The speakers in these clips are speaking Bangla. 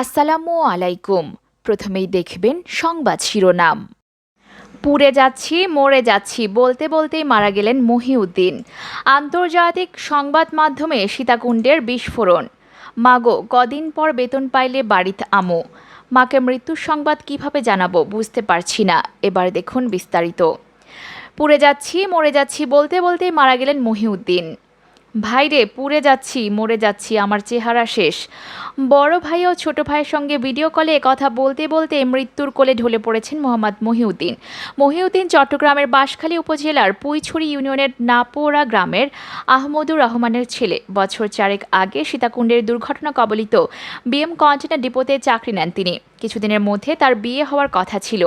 আসসালামু আলাইকুম। প্রথমেই দেখবেন সংবাদ শিরোনাম। পুড়ে যাচ্ছি, মরে যাচ্ছি বলতে বলতেই মারা গেলেন মহিউদ্দিন। আন্তর্জাতিক সংবাদ মাধ্যমে সীতাকুণ্ডের বিস্ফোরণ। মাগো, কদিন পর বেতন পাইলে বাড়িতে আমো। মাকে মৃত্যুর সংবাদ কীভাবে জানাব বুঝতে পারছি না। এবার দেখুন বিস্তারিত। পুড়ে যাচ্ছি, মরে যাচ্ছি বলতে বলতেই মারা গেলেন মহিউদ্দিন। ভাইরে, পুড়ে যাচ্ছি, মরে যাচ্ছি, আমার চেহারা শেষ। বড় ভাই ও ছোট ভাইয়ের সঙ্গে ভিডিও কলে কথা বলতে বলতে মৃত্যুর কোলে ঢলে পড়েছেন মোহাম্মদ মহিউদ্দিন। মহিউদ্দিন চট্টগ্রামের বাঁশখালী উপজেলার পুইছড়ি ইউনিয়নের নাপোরা গ্রামের আহমদুর রহমানের ছেলে। বছর চারেক আগে সীতাকুণ্ডের দুর্ঘটনা কবলিত বিএম কন্টেনার ডিপোতে চাকরি নেন তিনি। কিছুদিনের মধ্যে তার বিয়ে হওয়ার কথা ছিল।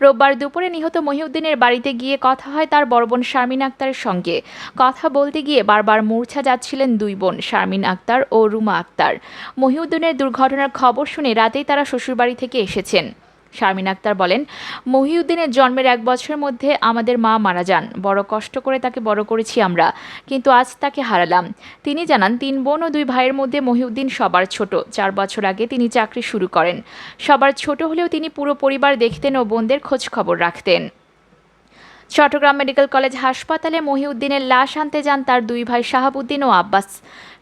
রোববার দুপুরে নিহত মহিউদ্দিনের বাড়িতে গিয়ে কথা হয় তার বড় বোন শারমিন আক্তারের সঙ্গে। কথা বলতে গিয়ে বারবার মূর্ছা যাচ্ছিলেন দুই বোন, শারমিন আক্তার ও রুমা আক্তার। মহিউদ্দিনের দুর্ঘটনার খবর শুনে রাতেই তারা শ্বশুরবাড়ি থেকে এসেছেন। শারমিন আক্তার বলেন, মহিউদ্দিনের জন্মের এক বছরের মধ্যে আমাদের মা মারা যান। বড় কষ্ট করে তাকে বড় করেছি আমরা, কিন্তু আজ তাকে হারালাম। তিনি জানান, তিন বোন ও দুই ভাইয়ের মধ্যে মহিউদ্দিন সবার ছোট। চার বছর আগে তিনি চাকরি শুরু করেন। সবার ছোট হলেও তিনি পুরো পরিবার দেখতেন ও বোনদের খোঁজ খবর রাখতেন। চট্টগ্রাম মেডিকেল কলেজ হাসপাতালে মহিউদ্দিনের লাশ আনতে যান তার দুই ভাই শাহাবুদ্দিন ও আব্বাস।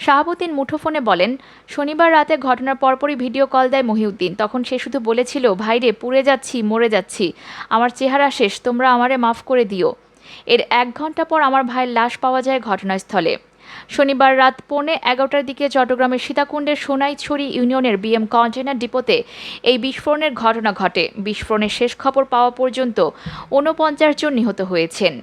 শাহাবুদ্দিন মুঠোফোনে বলেন, শনিবার রাতে ঘটনার পরপরই ভিডিও কল দেয় মহিউদ্দিন। তখন সে শুধু বলেছিল, ভাইরে, পুড়ে যাচ্ছি, মরে যাচ্ছি। আমার চেহারা শেষ, তোমরা আমারে মাফ করে দিও। এর এক ঘণ্টা পর আমার ভাইয়ের লাশ পাওয়া যায় ঘটনাস্থলে। শনিবার রাত পৌনে এগারোটার দিকে চট্টগ্রামের সীতাকুণ্ডের সোনাইছড়ি ইউনিয়নের বিএম কন্টেনার ডিপোতে এই বিস্ফোরণের ঘটনা ঘটে। বিস্ফোরণের শেষ খবর পাওয়া পর্যন্ত ঊনপঞ্চাশ জন নিহত হয়েছেন।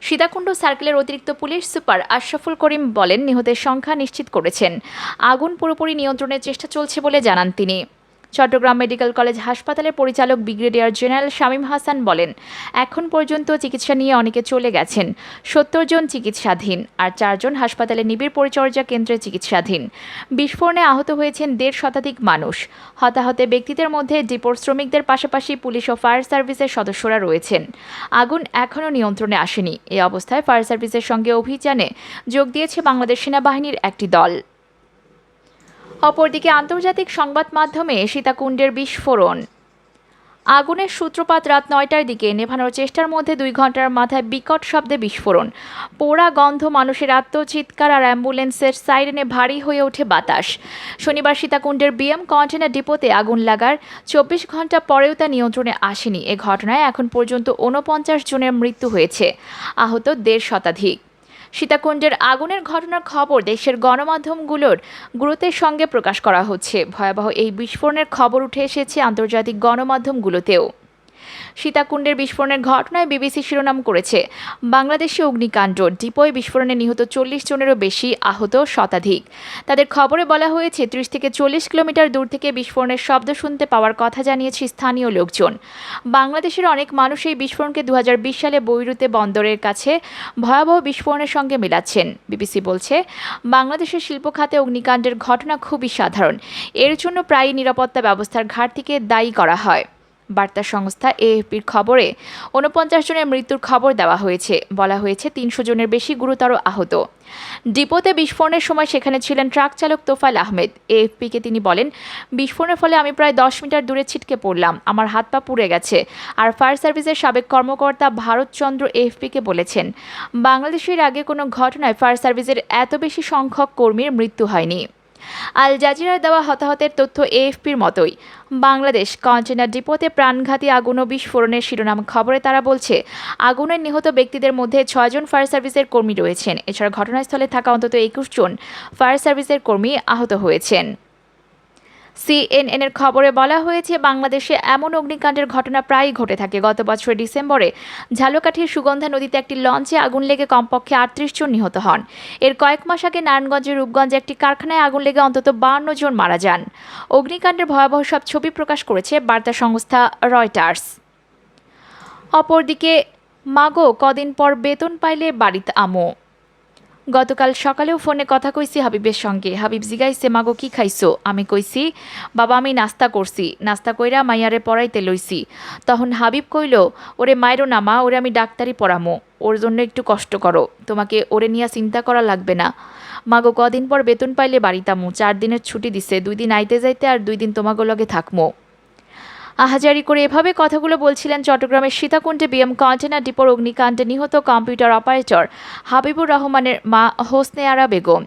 সীতাকুণ্ড সার্কেলের অতিরিক্ত পুলিশ সুপার আশরাফুল করিম বলেন, নিহতের সংখ্যা নিশ্চিত করেছেন। আগুন পুরোপুরি নিয়ন্ত্রণের চেষ্টা চলছে বলে জানান তিনি। চট্টগ্রাম মেডিকেল কলেজ হাসপাতালের পরিচালক ব্রিগেডিয়ার জেনারেল শামীম হাসান বলেন, এখন পর্যন্ত চিকিৎসা নিয়ে অনেকে চলে গেছেন। সত্তর জন চিকিৎসাধীন আর চারজন হাসপাতালে নিবিড় পরিচর্যা কেন্দ্রে চিকিৎসাধীন। বিস্ফোরণে আহত হয়েছেন দেড় শতাধিক মানুষ। হতাহতে ব্যক্তিদের মধ্যে ডিপোর শ্রমিকদের পাশাপাশি পুলিশ ও ফায়ার সার্ভিসের সদস্যরা রয়েছেন। আগুন এখনও নিয়ন্ত্রণে আসেনি। এই অবস্থায় ফায়ার সার্ভিসের সঙ্গে অভিযানে যোগ দিয়েছে বাংলাদেশ সেনাবাহিনীর একটি দল। অপরদিকে আন্তর্জাতিক সংবাদ মাধ্যমে সীতাকুণ্ডের বিস্ফোরণ। আগুনের সূত্রপাত রাত নয়টার দিকে। নেভানোর চেষ্টার মধ্যে দুই ঘণ্টার মাথায় বিকট শব্দে বিস্ফোরণ। পোড়া গন্ধ, মানুষের আত্মচিৎকার আর অ্যাম্বুলেন্সের সাইরেনে ভারী হয়ে ওঠে বাতাস। শনিবার সীতাকুণ্ডের বিএম কন্টেনার ডিপোতে আগুন লাগার চব্বিশ ঘণ্টা পরেও তা নিয়ন্ত্রণে আসেনি। এ ঘটনায় এখন পর্যন্ত ঊনপঞ্চাশ জনের মৃত্যু হয়েছে। আহত দেড় শতাধিক। সীতাকুণ্ডের আগুনের ঘটনার খবর দেশের গণমাধ্যমগুলোর গুরুত্বের সঙ্গে প্রকাশ করা হচ্ছে। ভয়াবহ এই বিস্ফোরণের খবর উঠে এসেছে আন্তর্জাতিক গণমাধ্যমগুলোতেও। সীতাকুণ্ডের বিস্ফোরণের ঘটনায় বিবিসি শিরোনাম করেছে। বাংলাদেশে অগ্নিকাণ্ড, ডিপোয় বিস্ফোরণে নিহত চল্লিশ জনেরও বেশি আহত শতাধিক। তাদের খবরে বলা হয়েছে, ত্রিশ থেকে চল্লিশ কিলোমিটার দূর থেকে বিস্ফোরণের শব্দ শুনতে পাওয়ার কথা জানিয়েছে স্থানীয় লোকজন। বাংলাদেশের অনেক মানুষ এই বিস্ফোরণকে দু হাজার বিশ সালে বৈরুতে বন্দরের কাছে ভয়াবহ বিস্ফোরণের সঙ্গে মেলাচ্ছেন। বিবিসি বলছে, বাংলাদেশের শিল্প খাতে অগ্নিকাণ্ডের ঘটনা খুবই সাধারণ। এর জন্য প্রায়ই নিরাপত্তা ব্যবস্থার ঘাটতিকে দায়ী করা হয়। বার্তা সংস্থা এএফপির খবরে ঊনপঞ্চাশ জনের মৃত্যুর খবর দেওয়া হয়েছে। বলা হয়েছে, তিনশো জনের বেশি গুরুতর আহত। ডিপোতে বিস্ফোরণের সময় সেখানে ছিলেন ট্রাক চালক তোফাল আহমেদ। এএফপিকে তিনি বলেন, বিস্ফোরণের ফলে আমি প্রায় দশ মিটার দূরে ছিটকে পড়লাম। আমার হাত পা পুড়ে গেছে। আর ফায়ার সার্ভিসের সাবেক কর্মকর্তা ভারতচন্দ্র এএফপিকে বলেছেন, বাংলাদেশের আগে কোনো ঘটনায় ফায়ার সার্ভিসের এত বেশি সংখ্যক কর্মীর মৃত্যু হয়নি। আল জাজিরার দেওয়া হতাহতের তথ্য এএফপির মতোই। বাংলাদেশ কন্টেনার ডিপোতে প্রাণঘাতী আগুন ও বিস্ফোরণের শিরোনাম খবরে তারা বলছে আগুনের নিহত ব্যক্তিদের মধ্যে ছয়জন ফায়ার সার্ভিসের কর্মী রয়েছেন। এছাড়া ঘটনাস্থলে থাকা অন্তত একুশ জন ফায়ার সার্ভিসের কর্মী আহত হয়েছেন। সিএনএনের খবরে বলা হয়েছে, বাংলাদেশে এমন অগ্নিকাণ্ডের ঘটনা প্রায়ই ঘটে থাকে। গত বছরের ডিসেম্বরে ঝালকাঠির সুগন্ধা নদীতে একটি লঞ্চে আগুন লেগে কমপক্ষে আটত্রিশ জন নিহত হন। এর কয়েক মাস আগে নারায়ণগঞ্জের রূপগঞ্জে একটি কারখানায় আগুন লেগে অন্তত বান্ন জন মারা যান। অগ্নিকাণ্ডের ভয়াবহ সব ছবি প্রকাশ করেছে বার্তা সংস্থা রয়টার্স। অপরদিকে, মাগো, কদিন পর বেতন পাইলে বাড়িতে আমো। গতকাল সকালেও ফোনে কথা কইছি হাবিবের সঙ্গে। হাবিব জিগাইছে, মাগো, কি খাইছো? আমি কইছি, বাবা, আমি নাস্তা করছি। নাস্তা কইরা মাইয়ারে পড়াইতে লইছি। তখন হাবিব কইল, ওরে মায়েরও না মা, ওরে আমি ডাক্তারি পড়ামো। ওর জন্য একটু কষ্ট করো। তোমাকে ওরে নিয়ে চিন্তা করা লাগবে না। মাগো, কদিন পর বেতন পাইলে বাড়িতামু চার দিনের ছুটি দিছে। দুই দিন আইতে যাইতে আর দুই দিন তোমাগো লগে থাকমো। আহাজারি করে এভাবে কথাগুলো বলছিলেন চট্টগ্রামের সীতাকুণ্ডে বিএম কন্টেনার ডিপোর অগ্নিকাণ্ডে নিহত কম্পিউটার অপারেটর হাবিবুর রহমানের মা হোসনে আরা বেগম।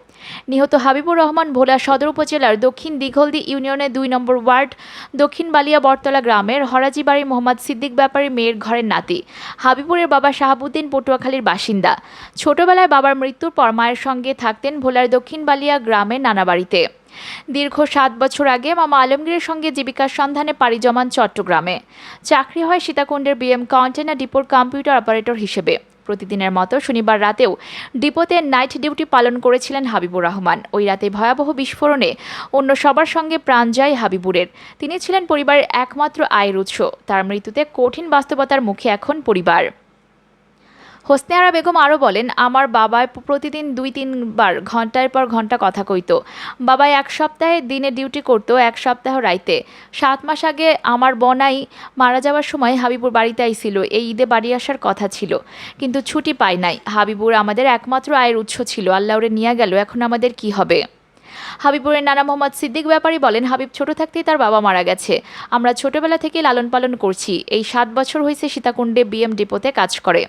নিহত হাবিবুর রহমান ভোলা সদর উপজেলার দক্ষিণ দিঘলদি ইউনিয়নের দুই নম্বর ওয়ার্ড, দক্ষিণ বালিয়া বটতলা গ্রামের হরাজিবাড়ি মোহাম্মদ সিদ্দিক ব্যাপারী মেয়ের ঘরের নাতি, হাবিবুরের বাবা শাহাবুদ্দিন পটুয়াখালীর বাসিন্দা। ছোটবেলায় বাবার মৃত্যুর পর মায়ের সঙ্গে থাকতেন ভোলার দক্ষিণ বালিয়া গ্রামের নানা বাড়িতে। দীর্ঘ সাত বছর আগে মামা আলমগীরের সঙ্গে জীবিকার সন্ধানে পাড়ি জমান চট্টগ্রামে। চাকরি হয় সীতাকুণ্ডের বিএম কন্টেনার ডিপোর কম্পিউটার অপারেটর হিসেবে। প্রতিদিনের মতো শনিবার রাতেও ডিপোতে নাইট ডিউটি পালন করেছিলেন হাবিবুর রহমান। ওই রাতে ভয়াবহ বিস্ফোরণে অন্য সবার সঙ্গে প্রাণ যায় হাবিবুরের। তিনি ছিলেন পরিবারের একমাত্র আয়ের উৎস। তার মৃত্যুতে কঠিন বাস্তবতার মুখে এখন পরিবার। হোসনে আরা বেগম আরও বলেন, আমার বাবায় প্রতিদিন দুই তিনবার ঘণ্টার পর ঘণ্টা কথা কইতো। বাবা এক সপ্তাহে দিনে ডিউটি করতো এক সপ্তাহ রাইতে। সাত মাস আগে আমার বনাই মারা যাওয়ার সময় হাবিবুর বাড়িতে আইছিল। এই ঈদে বাড়ি আসার কথা ছিল। কিন্তু ছুটি পায় নাই। হাবিবুর আমাদের একমাত্র আয়ের উৎস ছিল। আল্লাহরে নিয়ে গেল। এখন আমাদের কি হবে? হাবিবুরের নানা মোহাম্মদ সিদ্দিক ব্যাপারী বলেন, হাবিব ছোট থাকতেই তার বাবা মারা গেছে। আমরা ছোটবেলা থেকে লালন পালন করছি। এই সাত বছর হয়েছে সীতাকুণ্ডে বিএম ডিপোতে কাজ করে।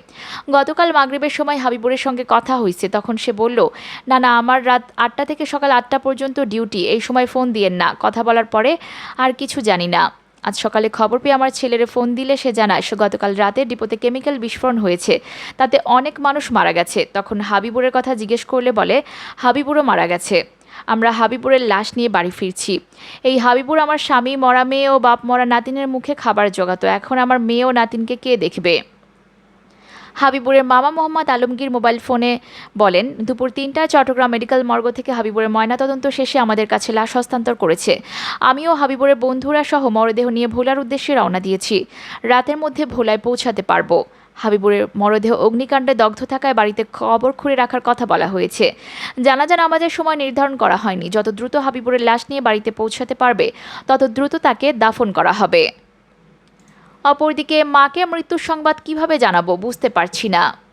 গতকাল মাগরিবের সময় হাবিবুরের সঙ্গে কথা হয়েছে। তখন সে বলল না না আমার রাত আটটা থেকে সকাল আটটা পর্যন্ত ডিউটি। এই সময় ফোন দিয়েন না। কথা বলার পরে আর কিছু জানি না। আজ সকালে খবর পেয়ে আমার ছেলেরে ফোন দিলে সে জানায় গতকাল রাতে ডিপোতে কেমিক্যাল বিস্ফোরণ হয়েছে। তাতে অনেক মানুষ মারা গেছে। তখন হাবিবুরের কথা জিজ্ঞেস করলে বলে, হাবিবুরও মারা গেছে। আমরা হাবিবুরের লাশ নিয়ে বাড়ি ফিরছি। এই হাবিবুর আমার স্বামী, মরা মেয়ে ও বাপ মরা নাতিনের মুখে খাবার জোগাতো। এখন আমার মেয়ে ও নাতিনকে কে দেখবে? হাবিবুরের মামা মোহাম্মদ আলমগীর মোবাইল ফোনে বলেন, দুপুর তিনটায় চট্টগ্রাম মেডিকেল মর্গ থেকে হাবিবুরের ময়নাতদন্ত শেষে আমাদের কাছে লাশ হস্তান্তর করেছে। আমিও হাবিবুরের বন্ধুরা সহ মরদেহ নিয়ে ভোলার উদ্দেশ্যে রওনা দিয়েছি। রাতের মধ্যে ভোলায় পৌঁছাতে পারব। হাবিবুরের মরদেহ অগ্নিকাণ্ডে দগ্ধ থাকায় বাড়িতে কবর খুঁড়ে রাখার কথা বলা হয়েছে। জানাজা নামাজের সময় নির্ধারণ করা হয়নি। যত দ্রুত হাবিবুরের লাশ নিয়ে বাড়িতে পৌঁছাতে পারবে, তত দ্রুত তাকে দাফন করা হবে। অপরদিকে মাকে মৃত্যুর সংবাদ কীভাবে জানাব বুঝতে পারছি না।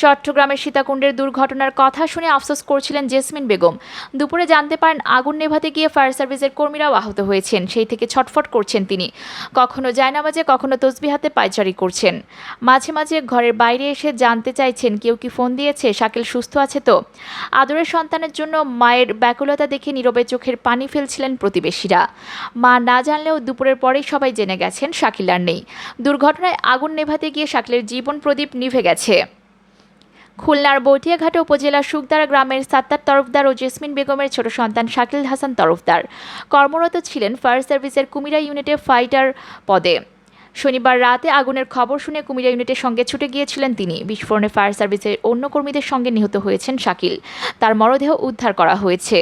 চট্টগ্রামের সীতাকুণ্ডের দুর্ঘটনার কথা শুনে আফসোস করছিলেন জেসমিন বেগম। দুপুরে জানতে পারেন আগুন নেভাতে গিয়ে ফায়ার সার্ভিসের কর্মীরাও আহত হয়েছেন। সেই থেকে ছটফট করছেন তিনি। কখনো জায়নামাজে, কখনো তসবি হাতে পায়চারি করছেন। মাঝে মাঝে ঘরের বাইরে এসে জানতে চাইছেন, কেউ কি ফোন দিয়েছে? শাকিল সুস্থ আছে তো? আদরের সন্তানের জন্য মায়ের ব্যাকুলতা দেখে নীরবে চোখের পানি ফেলছিলেন প্রতিবেশীরা। মা না জানলেও দুপুরের পরেই সবাই জেনে গেছেন শাকিল আর নেই। দুর্ঘটনায় আগুন নেভাতে গিয়ে শাকিলের জীবন প্রদীপ নিভে গেছে। খুলনার বটিয়াঘাট উপজেলার সুকদারা গ্রামের সাত্তার তরফদার ও জেসমিন বেগমের ছোট সন্তান শাকিল হাসান তরফদার। কর্মরত ছিলেন ফায়ার সার্ভিসের কুমিরা ইউনিটে ফাইটার পদে। শনিবার রাতে আগুনের খবর শুনে কুমিরা ইউনিটের সঙ্গে ছুটে গিয়েছিলেন তিনি। বিস্ফোরণে ফায়ার সার্ভিসের অন্য কর্মীদের সঙ্গে নিহত হয়েছেন শাকিল। তার মরদেহ উদ্ধার করা হয়েছে।